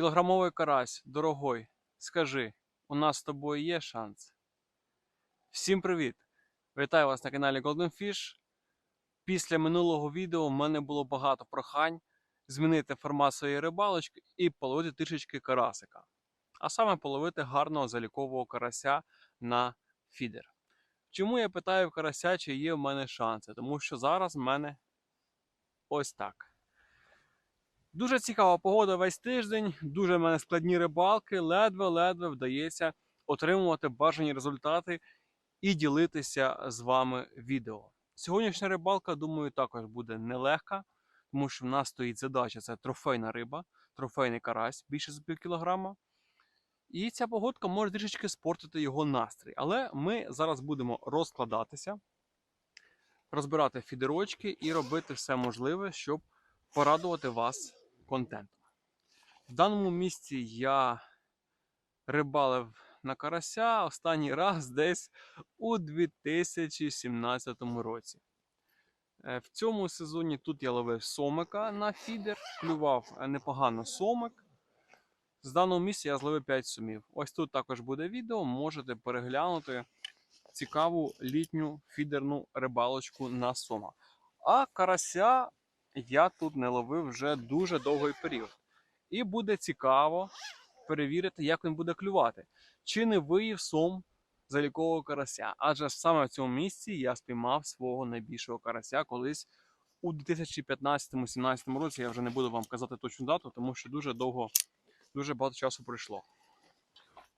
Кілограмовий карась, дорогой, скажи, у нас з тобою є шанс? Всім привіт! Вітаю вас на каналі Golden Fish. Після минулого відео в мене було багато прохань змінити формат своєї рибалочки і половити трішечки карасика. А саме половити гарного залікового карася на фідер. Чому я питаю карася, чи є в мене шанси? Тому що зараз в мене ось так. Дуже цікава погода весь тиждень, дуже в мене складні рибалки, ледве-ледве вдається отримувати бажані результати і ділитися з вами відео. Сьогоднішня рибалка, думаю, також буде нелегка, тому що в нас стоїть задача це трофейна риба, трофейний карась більше за пів кілограма. І ця погодка може трішечки спортити його настрій. Але ми зараз будемо розкладатися, розбирати фідерочки і робити все можливе, щоб порадувати вас контентом. В даному місці я рибалив на карася останній раз десь у 2017 році. Е, В цьому сезоні тут я ловив сомика на фідер, клював е, непогано сомик. З даного місця я зловив 5 сумів. Ось тут також буде відео, можете переглянути цікаву літню фідерну рибалочку на сома. А карася я тут не ловив вже дуже довгий період. І буде цікаво перевірити, як він буде клювати. Чи не виїв сом залікового карася? Адже саме в цьому місці я спіймав свого найбільшого карася колись у 2015-2017 році. Я вже не буду вам казати точну дату, тому що дуже довго, дуже багато часу пройшло.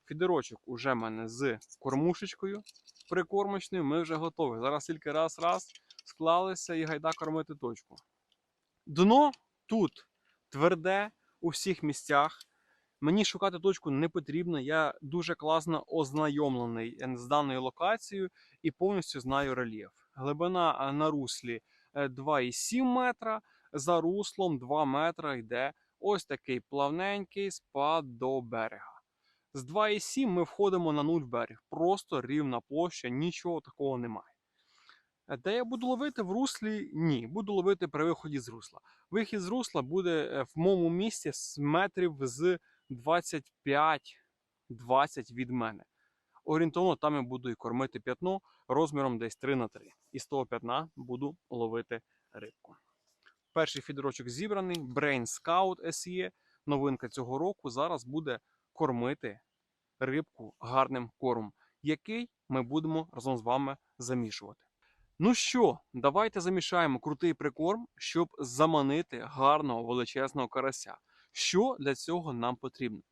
Фідерочок уже в мене з кормушечкою прикормочною. Ми вже готові. Зараз тільки раз-раз склалися і гайда кормити точку. Дно тут тверде у всіх місцях. Мені шукати точку не потрібно. Я дуже класно ознайомлений з даною локацією і повністю знаю рельєф. Глибина на руслі е, 2,7 метра, за руслом 2 метра йде ось такий плавненький спад до берега. З 2,7 ми входимо на 0 берег. Просто рівна площа, нічого такого немає. Де я буду ловити в руслі? Ні, буду ловити при виході з русла. Вихід з русла буде е, в моєму місці з метрів з 25-20 від мене. Орієнтовно там я буду і кормити п'ятно розміром десь 3 на 3. І з того п'ятна буду ловити рибку. Перший фідерочок зібраний. Brain Scout SE. Новинка цього року зараз буде кормити рибку гарним кормом, який ми будемо разом з вами замішувати. Ну що, давайте замішаємо крутий прикорм, щоб заманити гарного величезного карася. Що для цього нам потрібно?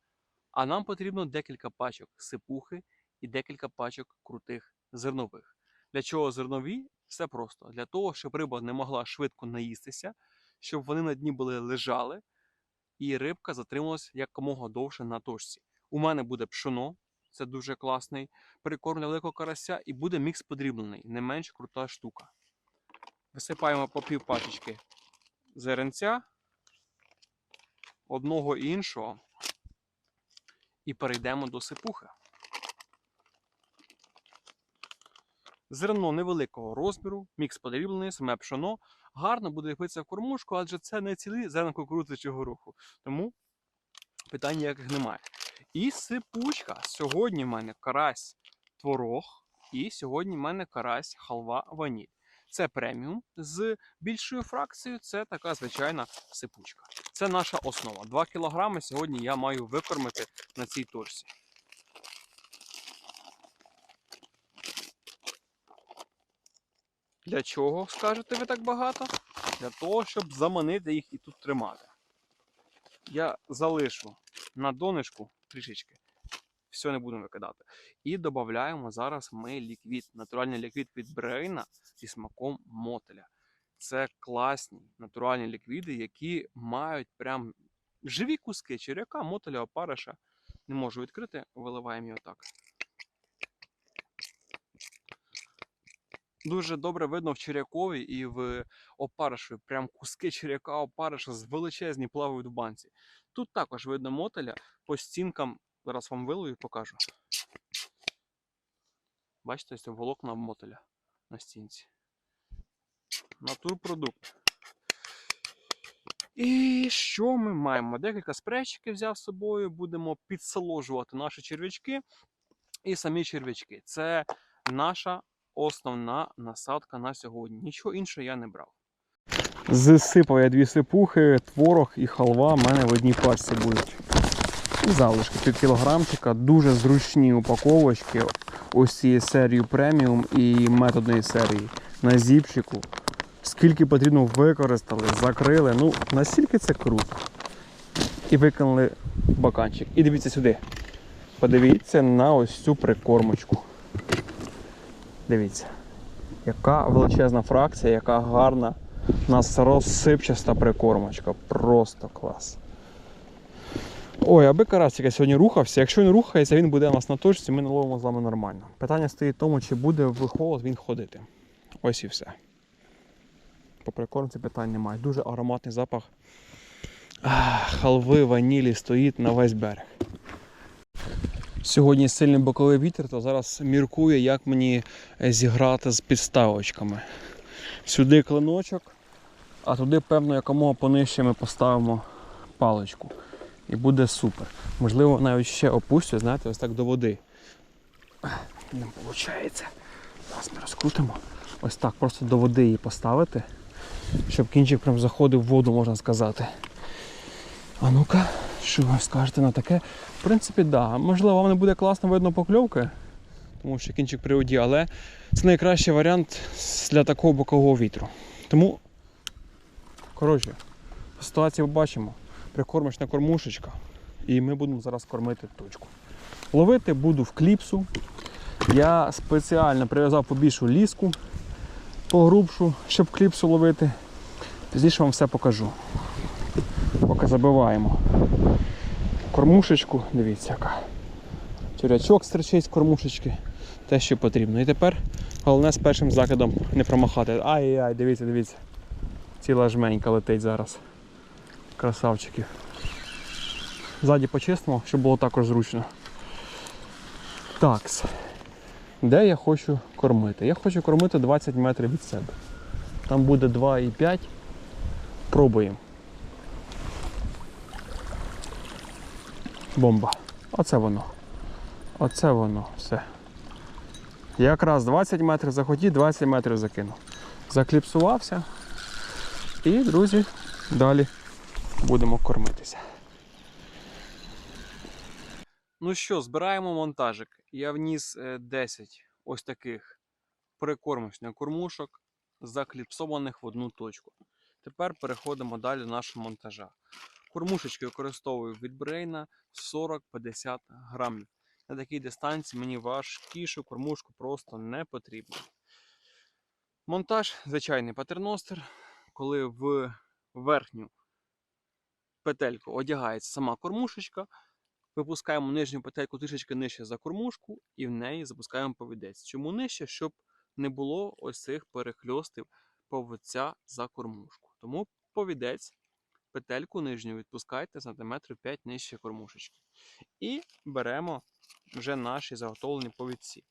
А нам потрібно декілька пачок сипухи і декілька пачок крутих зернових. Для чого зернові? Все просто. Для того, щоб риба не могла швидко наїстися, щоб вони на дні були лежали, і рибка затрималась якомога довше на точці. У мене буде пшоно, це дуже класний прикорм для великого карася, і буде мікс подріблений, не менш крута штука. Висипаємо по пів пачечки зеренця, одного і іншого, і перейдемо до сипухи. Зерно невеликого розміру, мікс подріблений, саме пшоно, гарно буде ліпитися в кормушку, адже це не цілі зерна кукурудзи чи гороху. Тому питань ніяких немає. І сипучка. Сьогодні в мене карась творог, і сьогодні в мене карась халва ваніль. Це преміум з більшою фракцією, це така звичайна сипучка. Це наша основа. 2 кг сьогодні я маю викормити на цій точці. Для чого, скажете ви так багато? Для того, щоб заманити їх і тут тримати. Я залишу на донышку трішечки. Все не будемо викидати. І додаємо зараз ми ліквід, натуральний ліквід від Брейна зі смаком мотеля. Це класні натуральні ліквіди, які мають прям живі куски черв'яка, мотеля, опариша. Не можу відкрити, виливаємо його так. Дуже добре видно в черякові і в опаришеві. Прям куски черяка опариша з величезні плавають в банці. Тут також видно мотеля по стінкам. Зараз вам вилую і покажу. Бачите, ось волокна мотеля на стінці. Натурпродукт. І що ми маємо? Декілька спрейчиків взяв з собою, будемо підсоложувати наші черв'ячки і самі черв'ячки. Це наша основна насадка на сьогодні. Нічого іншого я не брав. Зсипав я дві сипухи, творог і халва в мене в одній пачці будуть. Залишки пів кілограмчика, дуже зручні упаковочки. Ось цієї серії преміум і методної серії на зіпчику. Скільки потрібно використали, закрили. Ну, настільки це круто. І викинули баканчик. І дивіться сюди. Подивіться на ось цю прикормочку. Дивіться, яка величезна фракція, яка гарна у нас розсипчаста прикормочка. Просто клас. Ой, аби карасика сьогодні рухався. Якщо він рухається, він буде у нас на точці, ми наловимо з вами нормально. Питання стоїть в тому, чи буде в холод він ходити. Ось і все. По прикормці питань немає. Дуже ароматний запах Ах, халви, ванілі стоїть на весь берег. Сьогодні сильний боковий вітер, то зараз міркує, як мені зіграти з підставочками. Сюди клиночок, а туди, певно, якомога понижче ми поставимо паличку. І буде супер. Можливо, навіть ще опустю, знаєте, ось так до води. Не виходить. Зараз ми розкрутимо. Ось так, просто до води її поставити, щоб кінчик прям заходив в воду, можна сказати. А ну-ка, що ви скажете на таке? В принципі, так. Да. Можливо, вам не буде класно видно покльовки, тому що кінчик при воді, але це найкращий варіант для такого бокового вітру. Тому, коротше, по ситуації бачимо. Прикормочна кормушечка, і ми будемо зараз кормити точку. Ловити буду в кліпсу. Я спеціально прив'язав побільшу ліску погрубшу, щоб кліпсу ловити. Пізніше вам все покажу. Поки забиваємо кормушечку, дивіться яка. Тюрячок стричить з кормушечки, те, що потрібно. І тепер головне з першим закидом не промахати. Ай-яй, дивіться, дивіться. Ціла жменька летить зараз. Красавчиків. Ззаді почистимо, щоб було також зручно. Такс. Де я хочу кормити? Я хочу кормити 20 метрів від себе. Там буде 2,5. Пробуємо. Бомба. Оце воно. Оце воно. Все. Якраз 20 метрів захотів, 20 метрів закинув. Закліпсувався. І, друзі, далі будемо кормитися. Ну що, збираємо монтажик. Я вніс е, 10 ось таких прикормочних кормушок, закліпсованих в одну точку. Тепер переходимо далі до нашого монтажа. Кормушечки використовую від брейна 40-50 грамів. На такій дистанції мені важкішу кормушку просто не потрібно. Монтаж звичайний патерностер, коли в верхню петельку одягається сама кормушечка, випускаємо нижню петельку трішечки нижче за кормушку і в неї запускаємо повідець. Чому нижче? Щоб не було ось цих перехльостів поводця за кормушку. Тому повідець, петельку нижню відпускайте сантиметрів 5 нижче кормушечки. І беремо вже наші заготовлені повідці.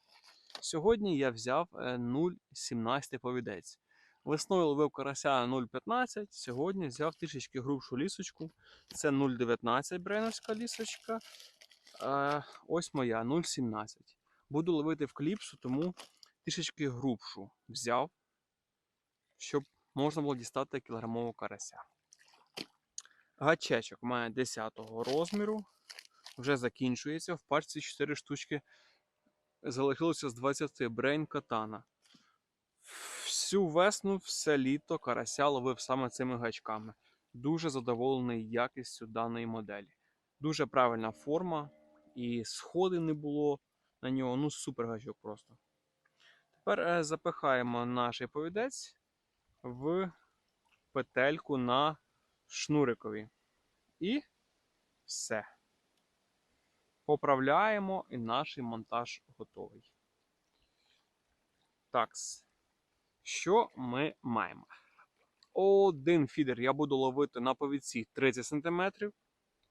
Сьогодні я взяв е, 0,17 повідець. Весною ловив карася 0,15, сьогодні взяв трішечки грубшу лісочку. Це 0,19 брейновська лісочка. Е, ось моя 0,17. Буду ловити в кліпсу, тому трішечки грубшу взяв, щоб можна було дістати кілограмового карася. Гачечок має 10 розміру, вже закінчується. В пачці 4 штучки залишилося з 20 брейн катана. Всю весну, все літо карася ловив саме цими гачками. Дуже задоволений якістю даної моделі. Дуже правильна форма, і сходи не було на нього. Ну, супер гачок просто. Тепер е, запихаємо наш повідець в петельку на шнурикові. І все. Поправляємо, і наш монтаж готовий. Такс. Що ми маємо? Один фідер я буду ловити на повідці 30 см.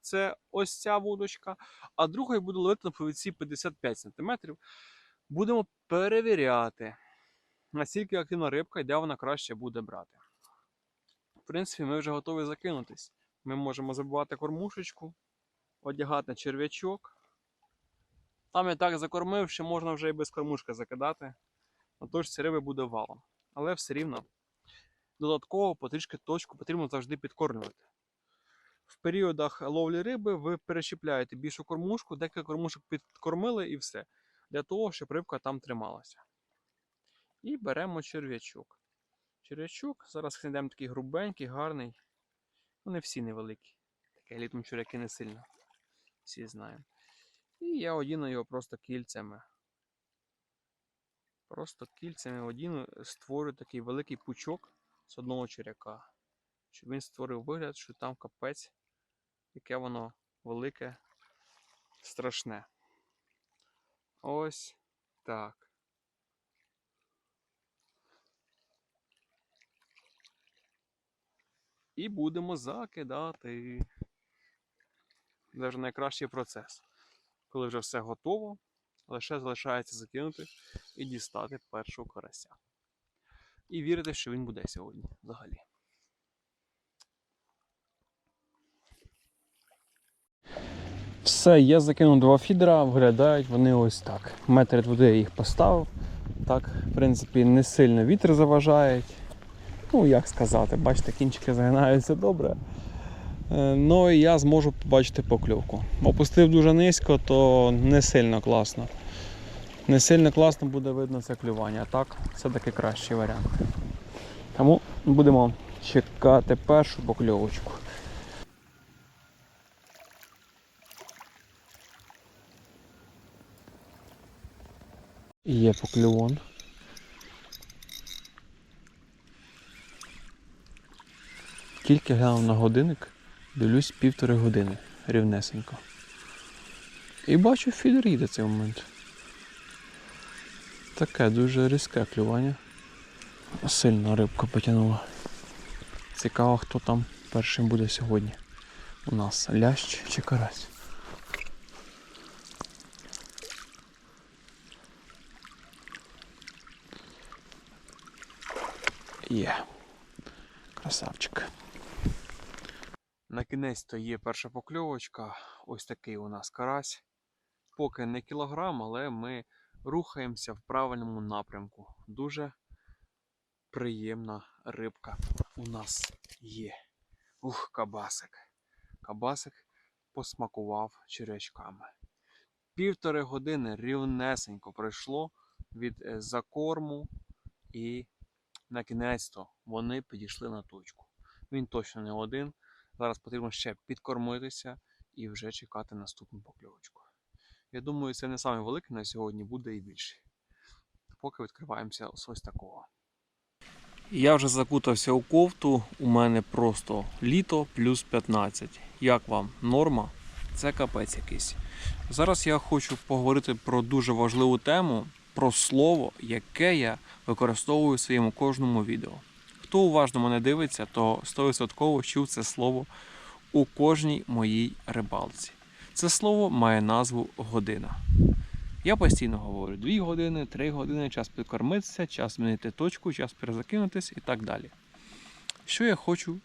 Це ось ця вудочка. А другий буду ловити на повідці 55 см. Будемо перевіряти, наскільки активна рибка і де вона краще буде брати. В принципі, ми вже готові закинутись. Ми можемо забивати кормушечку, одягати черв'ячок. Там я так закормив, що можна вже і без кормушки закидати. На точці риби буде валом. Але все рівно додатково потрішки точку потрібно завжди підкормлювати. В періодах ловлі риби ви перещепляєте більшу кормушку, декілька кормушок підкормили і все. Для того, щоб рибка там трималася. І беремо черв'ячок. Черв'ячок, зараз знайдемо такий грубенький, гарний. Вони всі невеликі. Таке літом черв'яки не сильно. Всі знаємо. І я одіну його просто кільцями. Просто кільцями одіну, створю такий великий пучок з одного черяка. Щоб він створив вигляд, що там капець, яке воно велике, страшне. Ось так. І будемо закидати. Вже найкращий процес. Коли вже все готово, лише залишається закинути і дістати першого карася. І вірити, що він буде сьогодні взагалі. Все, я закинув два фідера, виглядають вони ось так. Метр води я їх поставив. Так, в принципі, не сильно вітер заважають. Ну, як сказати, бачите, кінчики загинаються добре. Е, Ну і я зможу побачити покльовку. Опустив дуже низько, то не сильно класно. Не сильно класно буде видно це клювання. А так, це таки кращий варіант. Тому будемо чекати першу покльовочку. Є поклювон. Тільки глянув на годинник, дивлюсь півтори години рівнесенько. І бачу, фідер їде цей момент. Таке дуже різке клювання. Сильно рибка потягнула. Цікаво, хто там першим буде сьогодні. У нас лящ чи карась. Є. Красавчик. На кінець то є перша покльовочка. Ось такий у нас карась. Поки не кілограм, але ми рухаємося в правильному напрямку. Дуже приємна рибка у нас є. Ух, кабасик. Кабасик посмакував черв'ячками. Півтори години рівнесенько пройшло від е, закорму і на кінець-то вони підійшли на точку. Він точно не один. Зараз потрібно ще підкормитися і вже чекати наступну покльовочку. Я думаю, це не саме велике на сьогодні, буде і більше. Поки відкриваємося з ось такого. Я вже закутався у кофту, у мене просто літо плюс 15. Як вам норма? Це капець якийсь. Зараз я хочу поговорити про дуже важливу тему, про слово, яке я використовую в своєму кожному відео. Хто уважно мене дивиться, то 100% чув це слово у кожній моїй рибалці. Це слово має назву година. Я постійно говорю 2 години, 3 години, час підкормитися, час змінити точку, час перезакинутись і так далі. Що я хочу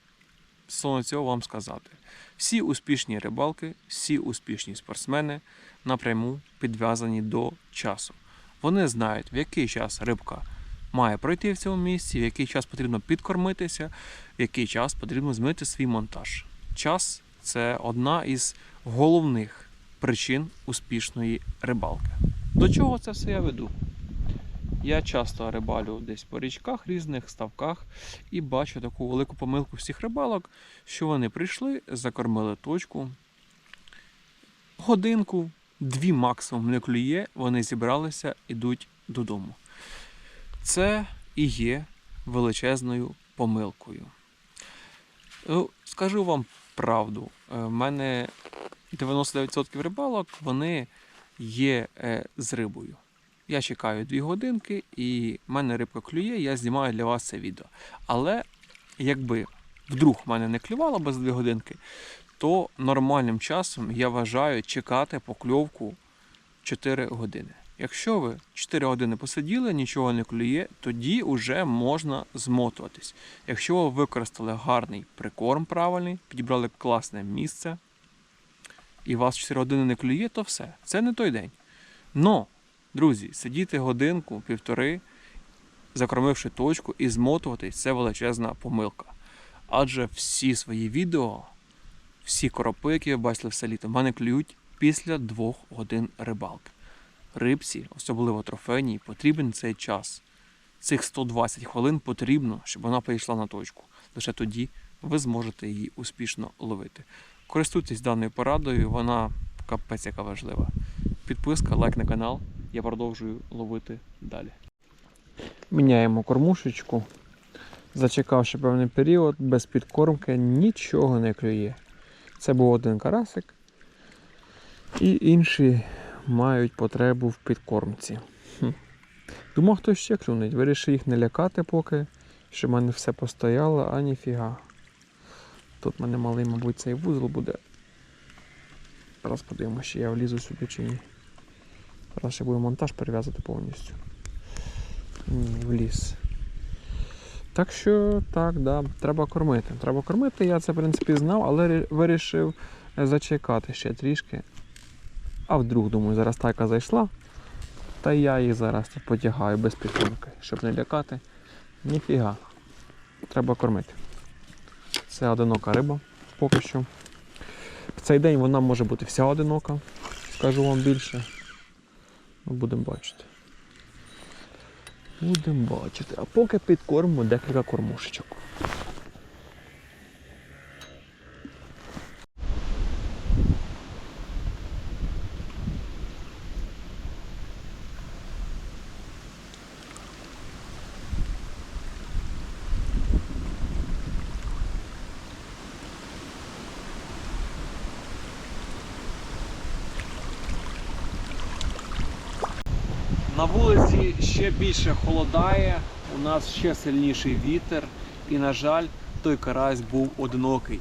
стосовно цього вам сказати? Всі успішні рибалки, всі успішні спортсмени напряму підв'язані до часу. Вони знають, в який час рибка має пройти в цьому місці, в який час потрібно підкормитися, в який час потрібно змінити свій монтаж. Час це одна із головних причин успішної рибалки. До чого це все я веду? Я часто рибалю десь по річках, різних ставках і бачу таку велику помилку всіх рибалок, що вони прийшли, закормили точку. Годинку, дві максимум не клює, вони зібралися, ідуть додому. Це і є величезною помилкою. Ну, Скажу вам правду, е, в мене 99% рибалок вони є е, з рибою. Я чекаю 2 годинки і в мене рибка клює, я знімаю для вас це відео. Але якби вдруг в мене не клювало без 2 годинки, то нормальним часом я вважаю чекати покльовку 4 години. Якщо ви 4 години посиділи, нічого не клює, тоді вже можна змотуватись. Якщо ви використали гарний прикорм правильний, підібрали класне місце, і вас 4 години не клює, то все. Це не той день. Но, друзі, сидіти годинку, півтори, закормивши точку і змотуватись це величезна помилка. Адже всі свої відео, всі коропи, які ви бачили все літо, в мене клюють після двох годин рибалки. Рибці, особливо трофейній, потрібен цей час. Цих 120 хвилин потрібно, щоб вона прийшла на точку. Лише тоді ви зможете її успішно ловити. Користуйтесь даною порадою, вона капець яка важлива. Підписка, лайк на канал. Я продовжую ловити далі. Міняємо кормушечку. Зачекавши певний період, без підкормки нічого не клює. Це був один карасик. І інші мають потребу в підкормці. Думав, хтось ще клюнить. Вирішив їх не лякати поки, щоб в мене все постояло, а ніфіга. Тут в мене малий, мабуть, цей вузол буде. Зараз подивимося, чи я влізу сюди чи ні. Зараз ще буде монтаж перев'язати повністю. Ні, вліз. Так що, так, да, треба кормити. Треба кормити, я це, в принципі, знав, але вирішив е, зачекати ще трішки. А вдруг, думаю, зараз тайка зайшла. Та я її зараз потягаю без підтримки, щоб не лякати. Ніфіга. Треба кормити. Це одинока риба поки що. В цей день вона може бути вся одинока, скажу вам більше. Ну, будемо бачити. Будемо бачити. А поки підкормимо декілька кормушечок. На вулиці ще більше холодає, у нас ще сильніший вітер, і, на жаль, той карась був одинокий.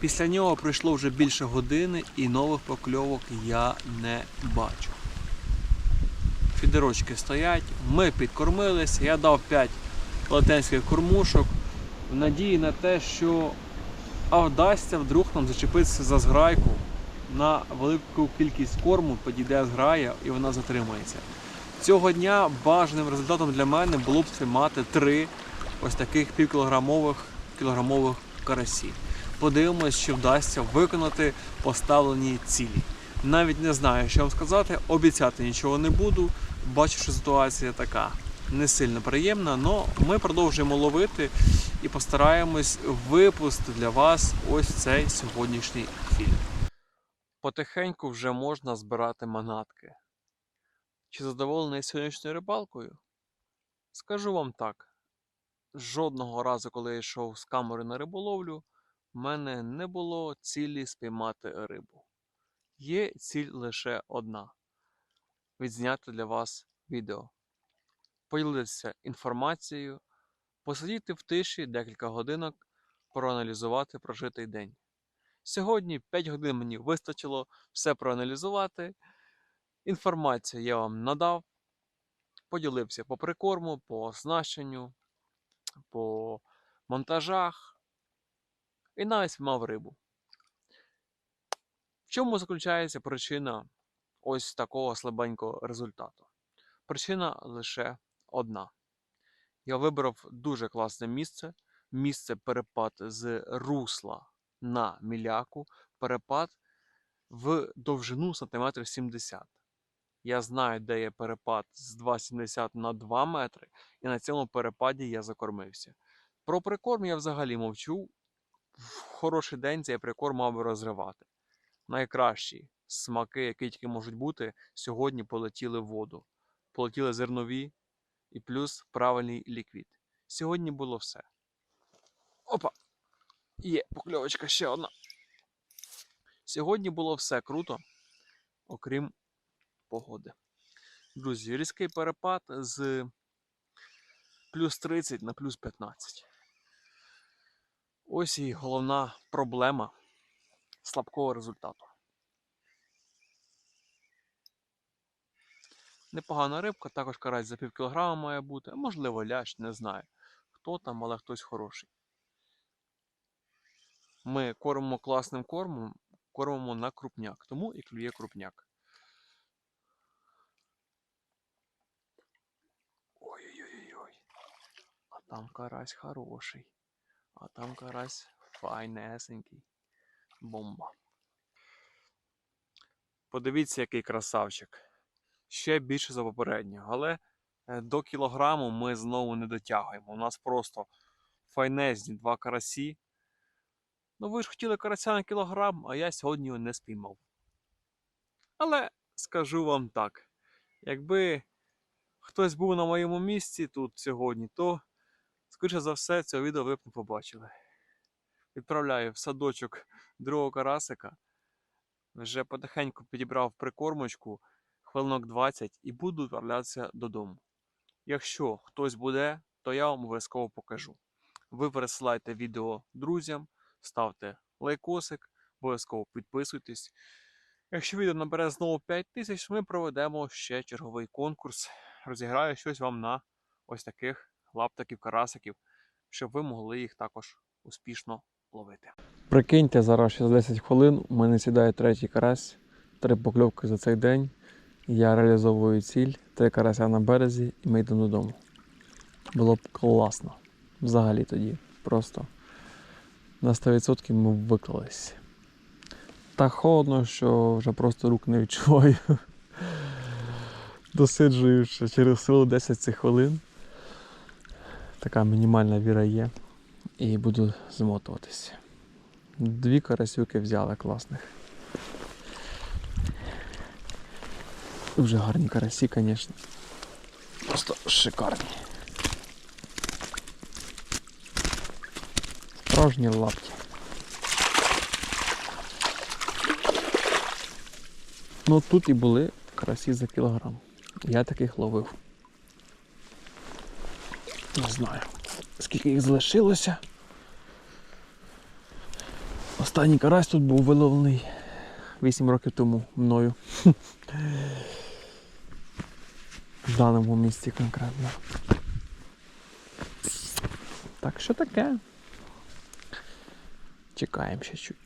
Після нього пройшло вже більше години і нових покльовок я не бачу. Фідерочки стоять, ми підкормилися, я дав 5 велетенських кормушок в надії на те, що а вдасться вдруг нам зачепитися за зграйку на велику кількість корму, підійде зграя і вона затримається. Цього дня бажаним результатом для мене було б спіймати три ось таких півкілограмових кілограмових карасі. Подивимось, чи вдасться виконати поставлені цілі. Навіть не знаю, що вам сказати, обіцяти нічого не буду. Бачу, що ситуація така не сильно приємна, але ми продовжуємо ловити і постараємось випустити для вас ось цей сьогоднішній фільм. Потихеньку вже можна збирати манатки. Чи задоволений сьогоднішньою рибалкою? Скажу вам так: жодного разу, коли я йшов з камери на риболовлю, в мене не було цілі спіймати рибу. Є ціль лише одна: відзняти для вас відео, поділитися інформацією, посидіти в тиші декілька годинок, проаналізувати прожитий день. Сьогодні 5 годин мені вистачило все проаналізувати. Інформацію я вам надав, поділився по прикорму, по оснащенню, по монтажах і навіть спіймав рибу. В чому заключається причина ось такого слабенького результату? Причина лише одна. Я вибрав дуже класне місце. Місце перепад з русла на міляку, перепад в довжину сантиметрів 70. Я знаю, де є перепад з 2,70 на 2 метри, і на цьому перепаді я закормився. Про прикорм я взагалі мовчу. В хороший день цей прикорм мав би розривати. Найкращі смаки, які тільки можуть бути, сьогодні полетіли в воду. Полетіли зернові і плюс правильний ліквід. Сьогодні було все. Опа! Є покльовочка ще одна. Сьогодні було все круто, окрім погоди. Друзі, різкий перепад з плюс 30 на плюс 15. Ось і головна проблема слабкого результату. Непогана рибка, також карась за пів кілограма має бути, можливо лящ, не знаю. Хто там, але хтось хороший. Ми кормимо класним кормом, кормимо на крупняк, тому і клює крупняк. Ой-ой-ой. А там карась хороший. А там карась файнесенький. Бомба. Подивіться, який красавчик. Ще більше за попереднього. Але е, до кілограму ми знову не дотягуємо. У нас просто файнезні два карасі. Ну, ви ж хотіли карася на кілограм, а я сьогодні його не спіймав. Але скажу вам так: якби хтось був на моєму місці тут сьогодні, то, скоріше за все, цього відео ви б не побачили. Відправляю в садочок другого карасика. Вже потихеньку підібрав прикормочку, хвилинок 20 і буду відправлятися додому. Якщо хтось буде, то я вам обов'язково покажу. Ви пересилайте відео друзям, ставте лайкосик, обов'язково підписуйтесь. Якщо відео набере знову 5 тисяч, ми проведемо ще черговий конкурс. Розіграю щось вам на ось таких лаптиків, карасиків, щоб ви могли їх також успішно ловити. Прикиньте, зараз ще за 10 хвилин у мене сідає третій карась, три покльовки за цей день. Я реалізовую ціль, три карася на березі і ми йдемо додому. Було б класно. Взагалі тоді. Просто на 100% ми виклались. Так холодно, що вже просто рук не відчуваю. Досиджую через силу 10 цих хвилин. Така мінімальна віра є. І буду змотуватись. Дві карасюки взяли класних. Дуже гарні карасі, звісно. Просто шикарні. Справжні лапті. Ну тут і були карасі за кілограм. Я таких ловив. Не знаю, скільки їх залишилося. Останній карась тут був виловлений 8 років тому мною. В даному місці конкретно. Так що таке? Чекаємо ще чуть.